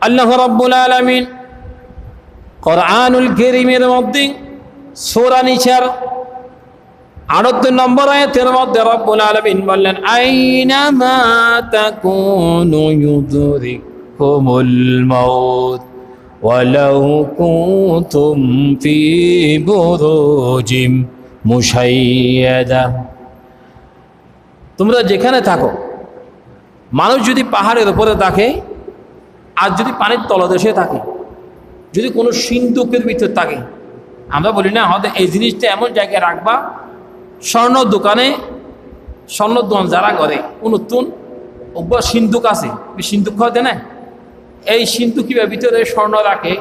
আল্লাহ রব্বুল আলমিন কোরআনুল কেরিমের মধ্যে সোরা নিচার আটাত্তর নম্বর আয়াতের মধ্যে রব্বুল আলমিন বললেন আইনা মা তাকুনু ইউদরিকুমুল মাউত ولو كنتم في بروج مشيدة তোমরা যেখানে থাকো মানুষ যদি পাহাড়ের উপরে থাকে আর যদি পানির তলদেশে থাকে, যদি কোনো সিন্ধুকের ভিতর থাকে, আমরা বলি না হয়তো এই জিনিসটা এমন জায়গায় রাখবা, স্বর্ণ দোকানে, স্বর্ণ দোকান যারা করে নতুন ওগুলো সিন্ধুক আছে সিন্ধুক খাওয়াতে না? এই সিন্ধুকিবার ভিতরে স্বর্ণ রাখে?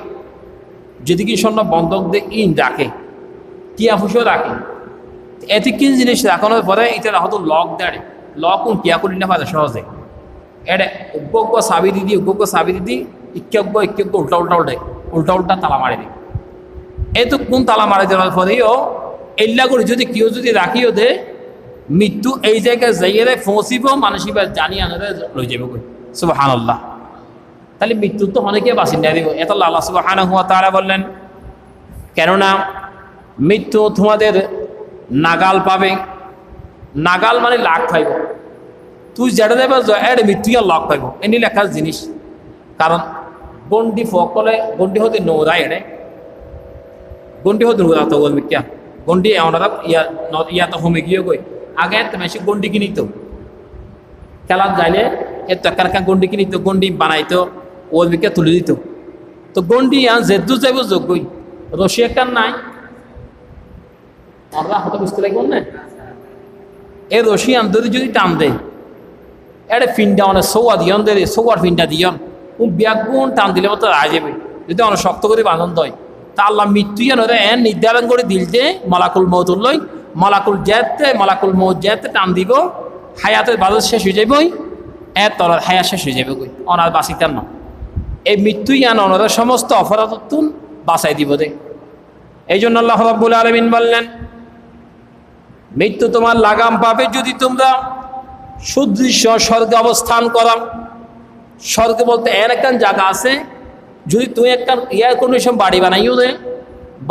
যদি কি স্বর্ণ বন্ধক দিয়ে ইন রাখে, টিয়া ফুসও রাখে, এতে কি জিনিস রাখানোর পরে এটা হয়তো লক দেয়, লক কিয়া করি না পারে সহজে। এটা উগ্গ সাবি দিদি, উগ্গ সাবি দিদি ইক্যজ্ঞ ইক্যজ্ঞ উল্টা উল্টা উল্টে উল্টা উল্টা তালা মারি দি এই তো কোন তালা মারি দেওয়ার এল্লা করে যদি কেউ যদি রাখিও দে, মৃত্যু এই জায়গায় যাইয়ে পৌঁছিব মানুষই বা জানি আনারে লই যাবে কই? সুবাহান আল্লাহ তাহলে মৃত্যু তো অনেকে বাসিন্দা দিব। এত আল্লাহ সুবাহান হুয়া তারা বললেন, কেননা মৃত্যু তোমাদের নাগাল পাবে। নাগাল মানে লাখ পাইব তুই যেটা দেবে এর মৃত্যু আর লক পাইব এনি লেখার জিনিস। কারণ গন্ডি ফকলে গন্ডি হতে নোরা এড়ে। গন্ডি হতে নোরা তো বলবি কিয়া গন্ডি ওনারা ইয়া ইয়া তো হোমে গিয়ে গই আগে তো মেশি গন্ডি কিনিত। খেলার যাইলে এত একার গন্ডি কিনিত, গন্ডি বানাইতো ওর বিকে তুলে দিত। তো গন্ডি আন জেদ্দু যাইব যোগ্যই। রশি একখান নাই। আমরা হয়তো বুঝতে লাগব না। এই রশি আন্তরি যদি টান দেয়। এটা ফিনটা অনেক সৌয়া দিয়ন দে সৌয়ার ফিনটা দিয়ন। ও ব্যাগুন টান দিলে মতো আয় যাবে। যদি অনেক শক্ত করে বাঁধন দেয়। তা আল্লাহ মৃত্যু যেন এন নির্ধারণ করে দিল যে, মালাকুল লই মালাকুল জেতে মালাকুল মৌত জেতে টান দিব। হায়াতের বাজার শেষ হয়ে যাবই এর তলার হায়া শেষ হয়ে যাবে কই অনার বাঁচিতাম না। এই মৃত্যুই আন অনারা সমস্ত অপরাধত্তুন বাঁচাই দিব দে এই জন্য আল্লাহ রাব্বুল আলমিন বললেন, মৃত্যু তোমার লাগাম পাবে যদি তোমরা সুদৃশ্য স্বর্গে অবস্থান করা। স্বর্গে বলতে এর একখান জায়গা আছে, যদি তুমি একখান এয়ার কন্ডিশন বাড়ি বানাইও দে,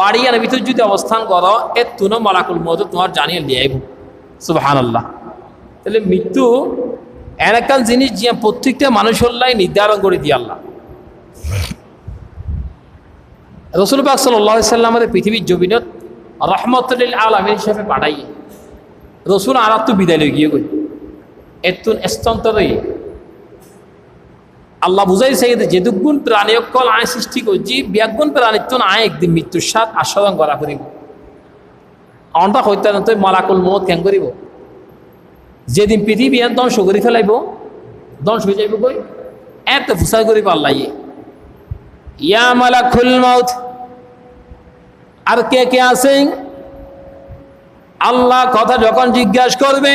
বাড়ি আর ভিতর যদি অবস্থান করো এর তুনো মালাকুল মতো তোমার জানিয়ে লিয়ে আইব। সুবাহান আল্লাহ তাহলে মৃত্যু এর একখান জিনিস যে প্রত্যেকটা মানুষের লাই নির্ধারণ করে দিয়ে আল্লাহ। রসুল পাক সাল্লাহ সাল্লামের পৃথিবীর জমিনত রহমতুল্লিল আলমীর হিসাবে পাঠাই রসুল আর বিদায় লই গিয়ে এতুন স্তন্তরই আল্লাহ বুঝাইছে যে দুগুণ প্রাণী অকল আয় সৃষ্টি করছি ব্যাগুণ প্রাণীর তো আয় একদিন মৃত্যুর সাথ আস্বাদন করা করিব। অনটা হইতে না তুই মালাকুল মত কেন করিব? যেদিন পৃথিবী এন ধ্বংস করে ফেলাইব, ধ্বংস হয়ে যাইব কই? এত ফুসাই করিব আল্লাহ ইয়ে। ইয়া মালাকুল মত আর কে কে আছেন? আল্লাহ কথা যখন জিজ্ঞাসা করবে